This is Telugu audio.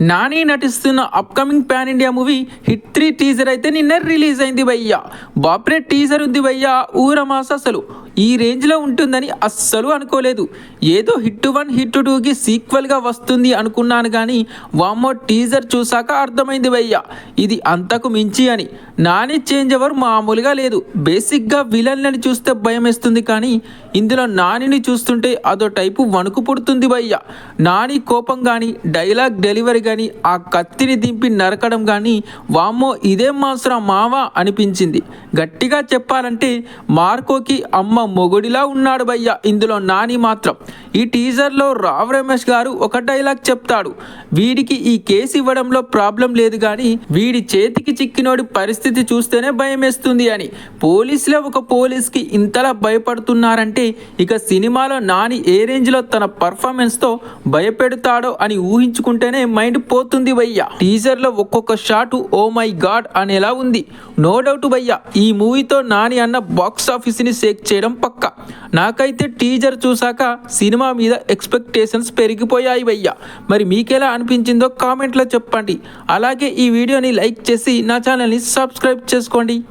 నాని నటిస్తున్న upcoming pan India movie hit three teaser అయితే నిన్న రిలీజ్ అయింది భయ్యా. బాప్రే టీజర్ ఉంది భయ్యా. ఊరమాస అసలు. ఈ రేంజ్లో ఉంటుందని అస్సలు అనుకోలేదు. ఏదో హిట్ వన్ హిట్ టూకి సీక్వెల్గా వస్తుంది అనుకున్నాను కానీ వామ్మో టీజర్ చూసాక అర్థమైంది భయ్య. ఇది అంతకు మించి అని. నాని చేంజ్ ఎవర్ మామూలుగా లేదు. బేసిక్గా విలన్లని చూస్తే భయం వేస్తుంది కానీ ఇందులో నానిని చూస్తుంటే అదో టైపు వణుకు పుడుతుంది భయ్య. నాని కోపం కానీ డైలాగ్ డెలివరీ కానీ ఆ కత్తిని దింపి నరకడం కానీ వామ్మో ఇదేం మాసరా మావా అనిపించింది. గట్టిగా చెప్పాలంటే మార్కోకి అమ్మ మొగుడిలా ఉన్నాడు భయ్యా. ఇందులో నాని మాత్రం ఈ టీజర్లో రావ్ రమేష్ గారు ఒక డైలాగ్ చెప్తాడు. వీడికి ఈ కేసు ఇవ్వడంలో ప్రాబ్లం లేదు కానీ వీడి చేతికి చిక్కినోడి పరిస్థితి చూస్తేనే భయం వేస్తుంది అని. పోలీసులే ఒక పోలీస్కి ఇంతలా భయపడుతున్నారంటే ఇక సినిమాలో నాని ఏ రేంజ్లో తన పర్ఫార్మెన్స్తో భయపెడతాడో అని ఊహించుకుంటేనే మైండ్ పోతుంది భయ్య టీజర్లో ఒక్కొక్క షాటు ఓ మై గాడ్ అనేలా ఉంది. నో డౌట్ భయ్య ఈ మూవీతో నాని అన్న బాక్స్ ఆఫీస్ని షేక్ చేయడం పక్క. నాకైతే టీజర్ చూసాక సినిమా మీద ఎక్స్పెక్టేషన్స్ పెరిగిపోయాయి భయ్యా. మరి మీకెలా అనిపించిందో కామెంట్లో చెప్పండి. అలాగే ఈ వీడియోని లైక్ చేసి నా ఛానల్ని సబ్స్క్రైబ్ చేసుకోండి.